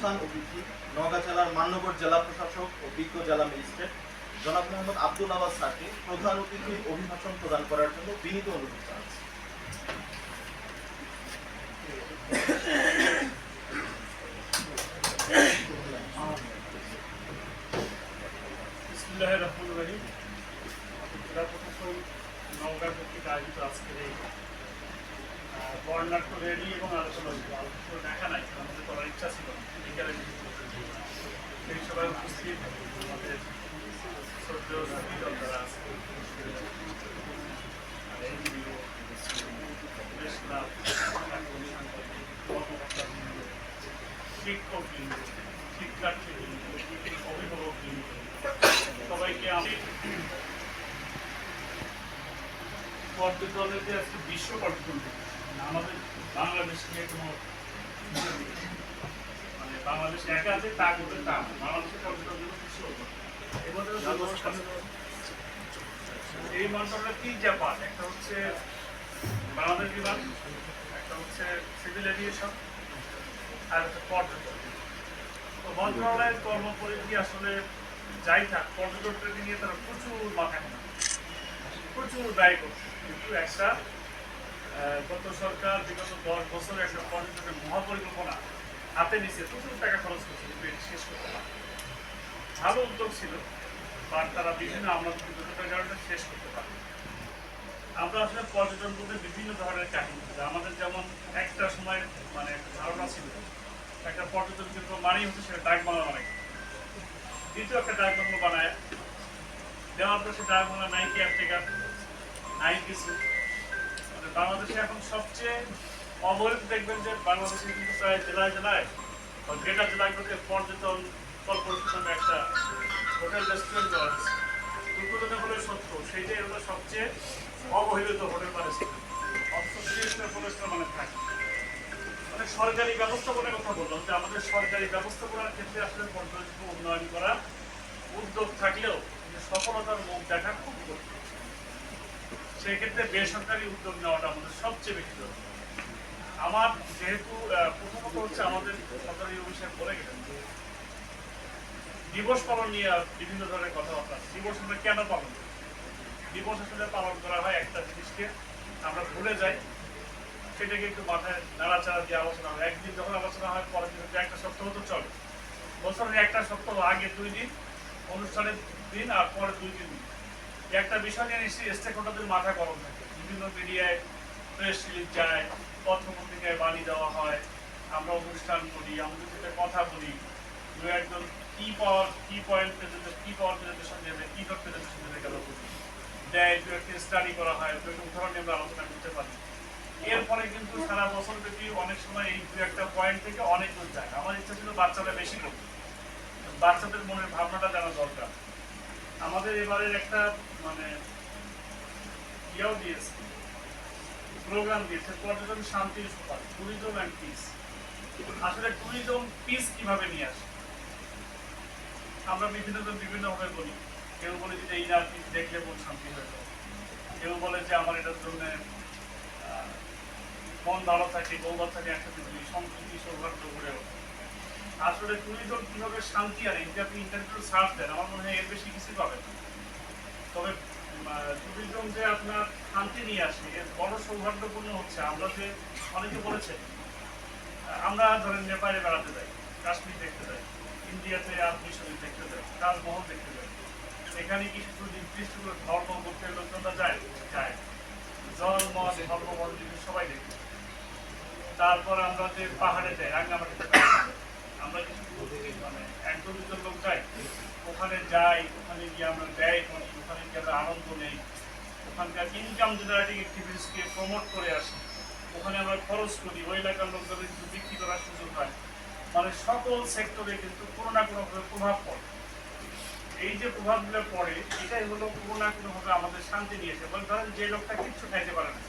প্রধান অতিথি নওগাঁ জেলার মান্যগড় জেলা প্রশাসক ও বিজ্ঞ জেলা ম্যাজিস্ট্রেট জনাব মোহাম্মদ আব্দুল আবাস স্যারকে প্রধান অতিথির অভিভাষণ প্রদান করার জন্য বিনীত অনুরোধ জানাচ্ছি। আয়োজিত আজকের এই র্যালি এবং দেখা নাই আমাদের ইচ্ছা ছিল সভায় উপস্থিত আমাদের শিক্ষার্থীবৃন্দ, অভিভাবকবৃন্দ, সবাইকে আমি পর্যটনের যে আজকে বিশ্ব পর্যটন মানে একটা হচ্ছে সিভিল এভিয়েশন আর হচ্ছে পর্যটন তো মন্ত্রণালয়ের কর্মপরিধি আসলে যাই থাক পর্যটকদেরকে নিয়ে তারা প্রচুর মাথা প্রচুর ব্যয় করছে। কিন্তু একটা গত সরকার বিগত দশ বছরে একটা পর্যটনের মহাপরিকল্পনা হাতে নিচ্ছে প্রচুর টাকা খরচ করছে, কিন্তু শেষ করতে ভালো উদ্যোগ ছিল বা তারা বিভিন্ন আমরা দুর্ঘটনার কারণে শেষ করতে পারে আমরা আসলে পর্যটন বলতে বিভিন্ন ধরনের কাহিনী। আমাদের যেমন একটা সময় মানে ধারণা ছিল, একটা পর্যটন কেন্দ্র মানেই হচ্ছে সেটা ডাক বাংলা অনেক। দ্বিতীয় একটা ডাক বাংলা বানায়, দেওয়ার পর সে ডাক বাংলা নাই কেয়ারটেকার নাই কিছু বাংলাদেশে এখন সবচেয়ে অবহেলিত দেখবেন যে বাংলাদেশে কিন্তু প্রায় জেলায় জেলায় গ্রেটার জেলাগুলোতে পর্যটন কর্পোরেশন একটা হোটেল রেস্টুরেন্ট দেওয়া আছে দুর্ঘটনা হলে সত্য, সেইটাই হলো সবচেয়ে অবহেলিত হোটেল মানে অথচ ত্রিশটা মানে থাকে। মানে সরকারি ব্যবস্থাপনার কথা বললাম যে আমাদের সরকারি ব্যবস্থাপনার ক্ষেত্রে আসলে পর্যটন উন্নয়ন করা উদ্যোগ থাকলেও সফলতার মুখ দেখা খুব কঠিন। সেই ক্ষেত্রে বেসরকারি উদ্যোগ নেওয়াটা আমাদের সবচেয়ে বেশি দরকার। আমার যেহেতু প্রথমত হচ্ছে আমাদের সরকারি অফিসে বলে গেলেন যে, দিবস পালন নিয়ে বিভিন্ন ধরনের কথাবার্তা দিবস আমরা কেন পালন করি? দিবস আসলে পালন করা হয় একটা জিনিসকে আমরা ভুলে যাই, সেটাকে একটু মাথায় নাড়াচাড়া দিয়ে আলোচনা হয়। একদিন যখন আলোচনা হয়, পরের দিন একটা সপ্তাহ তো চলে। বছরের একটা সপ্তাহ আগে দুই দিন, অনুষ্ঠানের দিন আর পরে দুই দিন। একটা বিষয় নিয়ে নিশ্চয়ই স্টেক হোল্ডারদের মাথা গরম থাকে। বিভিন্ন মিডিয়ায় প্রেস রিলিজ যায় পত্রপত্রিকায় বাণী দেওয়া হয়, আমরা অনুষ্ঠান করি, আমাদের সাথে কথা বলি, দু একজন কি পাওয়ার কি পয়েন্ট প্রেজেন্টেশন কি পাওয়ার প্রেজেন্টেশন দেবে, কি ডট প্রেজেন্টেশন দেবে গেল দেয়, দু একটা স্টাডি করা হয়, দু একটা উদাহরণ নিয়ে আমরা আলোচনা করতে পারি। এরপরে কিন্তু সারা বছর ব্যাপী অনেক সময় এই দু একটা পয়েন্ট থেকে অনেক দূর যায়। আমার ইচ্ছা ছিল বাচ্চারা বেশি করবে বাচ্চাদের মনের ভাবনাটা জানা দরকার। আমাদের এবারের একটা মানে ইয়েও দিয়েছে প্রোগ্রাম দিয়েছে, পর্যটন শান্তির সুপার ট্যুরিজম অ্যান্ড পিস আসলে ট্যুরিজম পিস কীভাবে নিয়ে আসে? আমরা বিভিন্ন জন বিভিন্নভাবে বলি। কেউ বলে যে এই পিস দেখলে মন শান্তি হয়ে যায়। কেউ বলে যে আমার এটার জন্য মন ভালো থাকে গৌরব থাকে একসাথে বলি সম্প্রীতি, সৌহার্দ্য গড়ে ওঠে। আসলে ট্যুরিজম কীভাবে শান্তি আনে যদি আপনি ইন্টারনেটে সার্চ দেন, আমার মনে হয় এর বেশি কিছুই পাবেন তবে ট্যুরিজম যে আপনার শান্তি নিয়ে আসে এর বড় সৌভাগ্যপূর্ণ হচ্ছে আমরা যে অনেকে বলেছে আহ, আমরা ধরেন নেপালে বেড়াতে যাই কাশ্মীর দেখতে যাই ইন্ডিয়াতে আত্মীয় শরীর দেখতে যাই তাজমহল দেখতে যাই এখানে কি শুধু নির্দিষ্ট ধর্ম করতে লোকজনরা যায় যায়। জল মত ধর্ম বর্ণ সবাই দেখতে তারপর আমরা যে পাহাড়ে যাই রাঙ্গামাটিতে আমরা কিছু মানে একদম দুজন লোক যাই ওখানে যাই, ওখানে গিয়ে আমরা ব্যয় করি, ওখানে গিয়ে আমরা আনন্দ নেই। ওখানকার ইনকাম জেনারেটিং অ্যাক্টিভিটিসকে প্রমোট করে আসি। ওখানে আমরা খরচ করি, ওই এলাকার লোকদের কিন্তু বিক্রি করার সুযোগ হয়। মানে সকল সেক্টরে কিন্তু কোনো না কোনোভাবে প্রভাব পড়ে। এই যে প্রভাবগুলো পড়ে, এটাই হলো কোনো না কোনো ভাবে আমাদের শান্তি নিয়েছে মানে ধরেন যে লোকটা কিচ্ছু খাইতে পারে না।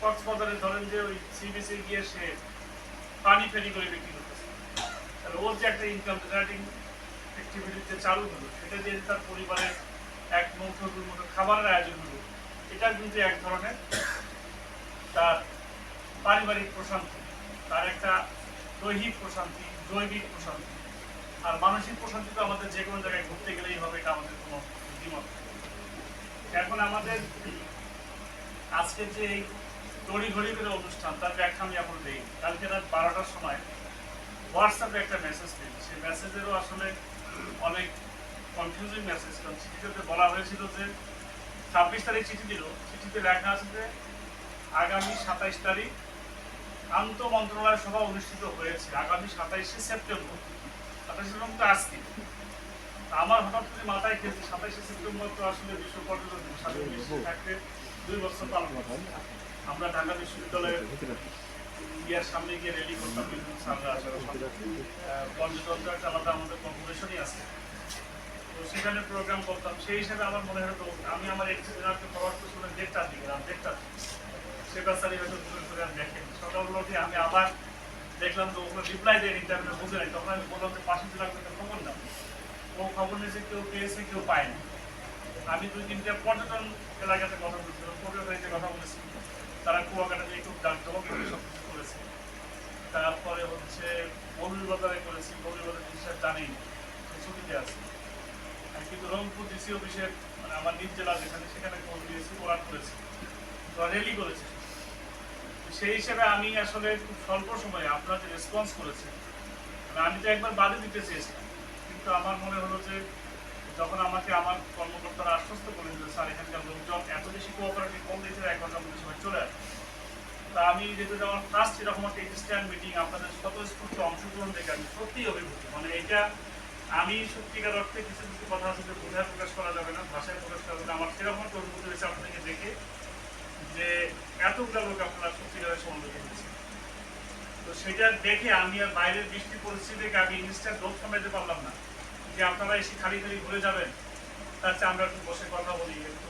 কক্সবাজারে ধরেন যে ওই সি বিচে গিয়ে সে পানি ফেরি করে বিক্রি করতেছে। তাহলে ওর যে একটা ইনকাম জেনারেটিং অ্যাক্টিভিটিতে চালু হলো, সেটা দিয়ে তার পরিবারের এক দুই মুঠো খাবারের আয়োজন হলো, এটা কিন্তু এক ধরনের তার পারিবারিক প্রশান্তি, তার একটা দৈহিক প্রশান্তি, জৈবিক প্রশান্তি। আর মানসিক প্রশান্তি তো আমাদের যে কোনো জায়গায় ঘুরতে গেলেই হবে, এটা আমাদের কোনো দ্বিমত এখন আমাদের আজকের যে এই তড়ি ঘড়ি করে অনুষ্ঠান, তার ব্যাখ্যা আমি এখন দিই কালকে রাত বারোটার সময় হোয়াটসঅ্যাপে একটা মেসেজ দিই সেই মেসেজেরও আসলে অনেক কনফিউজিং মেসেজ কারণ চিঠিতে বলা হয়েছিল যে ছাব্বিশ তারিখ চিঠি দিল। চিঠিতে লেখা আছে যে আগামী সাতাইশ তারিখ আন্ত মন্ত্রণালয় সভা অনুষ্ঠিত হয়েছে। আগামী সাতাইশে সেপ্টেম্বর। সাতাইশে সেপ্টেম্বর তো আজকে। আমার হঠাৎ করে মাথায় খেয়েছে সাতাইশে সেপ্টেম্বর তো আসলে বিশ্ব পর্যটন থাকতে দুই বছর পালন আমরা ঢাকা বিশ্ববিদ্যালয়ের ইয়ার সামনে গিয়ে রেলি করতাম বিভিন্ন সামনে আসার পর্যটন তো একটা আলাদা আমাদের কম্পিটিশনই আছে। তো সেখানে প্রোগ্রাম করতাম। সেই হিসাবে আমার মনে হতো আমি আমার এক্সিডেন্টকে ফরওয়ার্ড করছিলাম দেড়টার দিকে, রাত দেড়টার দিকে। সেটা স্যারই হয়তো দূরে করে আর দেখেন সকালবেলা উঠে আমি আবার দেখলাম তো ওগুলো রিপ্লাই দেয় ইন্টারভিউ বুঝে নাই। তখন আমি বললাম যে পাশে জেলা একটা খবর দাও ও খবর নিয়েছে, কেউ পেয়েছে, কেউ পায়নি। আমি দুই তিনটা পর্যটন এলাকাতে কথা বলছিলাম পর্যটনের কথা বলেছি। তারা কুয়াকাটা দিয়ে খুব ডাকজমক সব কিছু। করেছে তারপরে হচ্ছে মৌলবাজারে করেছি মৌলবাজার জিনিসটা জানেই না, ছুটিতে আছে। কিন্তু রংপুর ডিসি অফিসের মানে আমার নিজ জেলা যেখানে সেখানে খবর দিয়েছি ওরা করেছে। তো র্যালি করেছে। সেই হিসেবে আমি আসলে খুব স্বল্প সময়ে আপনারা যে রেসপন্স করেছেন মানে আমি তো একবার বাদে দিতে চেয়েছিলাম। কিন্তু আমার মনে হলো যে যখন আমাকে আমার কর্মকর্তারা আশ্বস্ত করলেন যে স্যার এখানকার লোকজন এত বেশি কোঅপারেটিভ কম দিয়েছে এক ঘণ্টার মধ্যে সবাই চলে আসবে। তা আমি যেহেতু আমার ফার্স্ট এরকম একটা স্ট্যান্ড মিটিং আপনাদের স্বতঃস্ফূর্ত অংশগ্রহণ দেখে আমি সত্যিই অভিভূত। মানে এটা আমি সত্যিকার অর্থে কিছু কিছু কথা যে বোঝায় প্রকাশ করা যাবে না, ভাষায় প্রকাশ করা যাবে না। আমার সেরকম একটা অনুভূতি হয়েছে আপনাদেরকে দেখে যে এতগুলো লোক আপনারা সত্যিকারের সম্বন্ধে দিয়েছেন তো সেটা দেখে আমি আর বাইরের বৃষ্টি পরিস্থিতি আমি ইনস্ট্যান্ট লোক সামলাতে পারলাম না। যে আপনারা এসে খালি খালি ঘুরে যাবেন, তার চেয়ে আমরা একটু বসে কথা বলি, একটু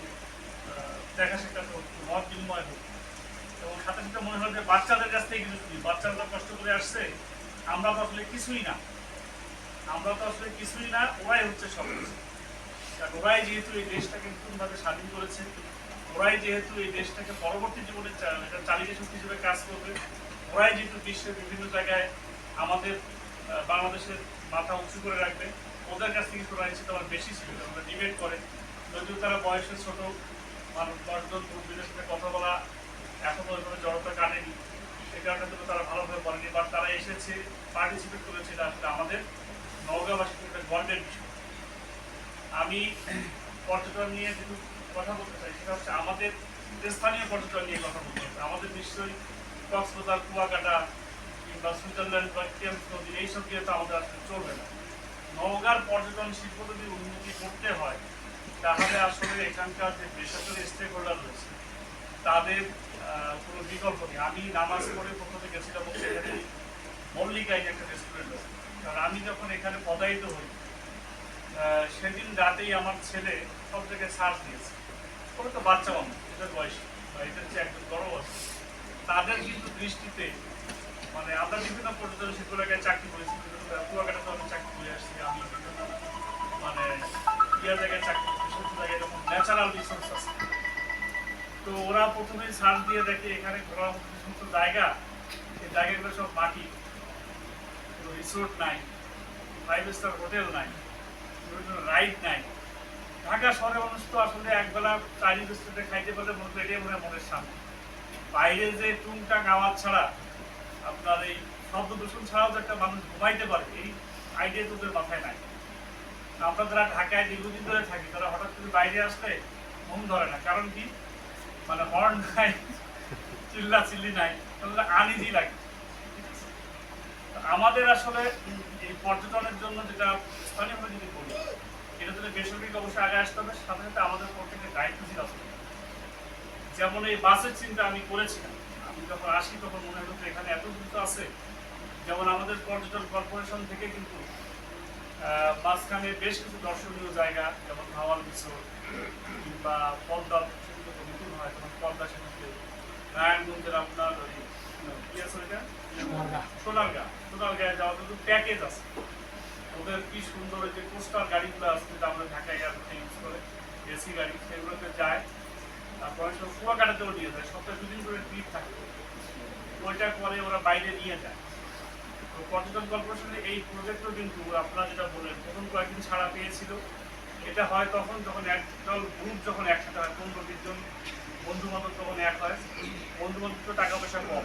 দেখা সাক্ষাৎ মত বিনিময় হোক। এবং সাথে সাথে মনে হলো যে বাচ্চাদের কাছ থেকে কিছু শুনি বাচ্চারা কষ্ট করে আসছে, আমরা তো আসলে কিছুই না। আমরা তো আসলে কিছুই না, ওরাই হচ্ছে সব কিছু। ওরাই যেহেতু এই দেশটাকে নতুনভাবে স্বাধীন করেছে, ওরাই যেহেতু এই দেশটাকে পরবর্তী জীবনে চা- এটা চালিকা শক্তি হিসেবে কাজ করবে, ওরাই যেহেতু বিশ্বের বিভিন্ন জায়গায় আমাদের বাংলাদেশের মাথা উঁচু করে রাখবে, ওদের কাছ থেকে শোনা হিসেবে আমার বেশি ছিল আমরা ডিবেট করে। যদিও তারা বয়সে ছোট, মানুষ দশজন মুরব্বীদের সাথে কথা বলা এখনও ওইভাবে জড়তা কাটেনি সে কারণে তো তারা ভালোভাবে বলেনি বাট তারা এসেছে পার্টিসিপেট করেছে এটা আসলে আমাদের নওগাঁবাসীর একটা গর্বের বিষয়। আমি পর্যটন নিয়ে যেটু কথা বলতে চাই, সেটা হচ্ছে আমাদের স্থানীয় পর্যটন নিয়ে কথা বলতে হবে। আমাদের নিশ্চয়ই কক্সবাজার, কুয়াকাটা কিংবা সুইজারল্যান্ড বা টেমস নদী এইসব দিয়ে তো আমাদের আসলে চলবে না। নওগাঁর পর্যটন শিল্প যদি উন্নতি করতে হয়, তাহলে আসলে এখানকার যে বেসরকারি স্টেক হোল্ডার রয়েছে, তাদের কোনো বিকল্প নেই। আমি নামাজ পড়ে প্রথমে গেছিলাম হচ্ছে এখানে মল্লিকায় একটা রেস্টুরেন্ট কারণ আমি যখন এখানে পদায়িত হই সেদিন রাতেই আমার ছেলে সব জায়গায় সার্চ দিয়েছে। ওরা তো বাচ্চা মানুষ এটা বয়স, বা এদের যে একজন বড় আছে তাদের কিন্তু দৃষ্টিতে মানে আমরা বিভিন্ন পর্যটন শিল্প এলাকায় চাকরি করেছি, বিভিন্ন কুয়াকাটাতে আমি চাকরি করে আসছি, আমি বিভিন্ন মানে ইয়া জায়গায় চাকরি করছি সব জায়গায় এরকম ন্যাচারাল রিসোর্স আছে। তো ওরা প্রথমেই সার্চ দিয়ে দেখে এখানে ঘোরার যে সমস্ত জায়গা, সেই জায়গাগুলো সব মাটি। কোনো রিসোর্ট নাই ফাইভ স্টার হোটেল নাই রাইড নাই। ঢাকা শহরে মানুষ তো আসলে একবেলা চাইনিজ রেস্টুরেন্টে খাইতে পারলে মনে এটাই মনে মনের সামনে বাইরে যে টুংটাং আওয়াজ ছাড়া আপনার এই শব্দ দূষণ ছাড়াও যে একটা মানুষ ঘুমাইতে পারে, এই আইডিয়া তোদের মাথায় নাই। আমরা যারা ঢাকায় দীর্ঘদিন ধরে থাকি, তারা হঠাৎ করে বাইরে আসলে মন ধরে না। কারণ কি? মানে হর্ন নাই চিল্লা চিল্লি নাই, তাহলে আনইজি লাগে। তো আমাদের আসলে এই পর্যটনের জন্য যেটা স্থানীয়ভাবে যদি বলি, এটা যদি বেসরকারি অবশ্যই আগে আসতে হবে, সাথে সাথে আমাদের প্রত্যেকের দায়িত্বশীল আসতে যেমন এই বাসের চিন্তা আমি করেছিলাম। আমি যখন আসি তখন মনে হলো এখানে এত কিছু আছে। যেমন আমাদের পর্যটন কর্পোরেশন থেকে কিন্তু মাঝখানে বেশ কিছু দর্শনীয় জায়গা, যেমন ভাওয়াল রিসোর্ট কিংবা পদ্মা, সেগুলো তো নতুন হয় তখন পদ্মা সেতুতে, নারায়ণগঞ্জের আপনার ওই সোনারগাঁয়ে যাওয়ার কিন্তু প্যাকেজ আছে। ওদের কি সুন্দর যে কোস্টার গাড়িগুলো আছে, যেটা আমরা ঢাকায় এয়ারপোর্টে এসি গাড়ি, সেগুলোতে যায়। তারপরে সব কুয়াকাটাতেও নিয়ে যায়। সপ্তাহে দুদিন করে ট্রিপ থাকে। ওইটা ওরা বাইরে নিয়ে যায়। তো পর্যটন কর্পোরেশনের এই প্রজেক্টও কিন্তু আপনারা যেটা বললেন, প্রথম কয়েকদিন ছাড়া পেয়েছিল। এটা হয় তখন যখন একদল গ্রুপ যখন একসাথে হয়, পনেরো বিশ জন তখন এক হয়। বন্ধু বান্ধব টাকা পয়সা কম।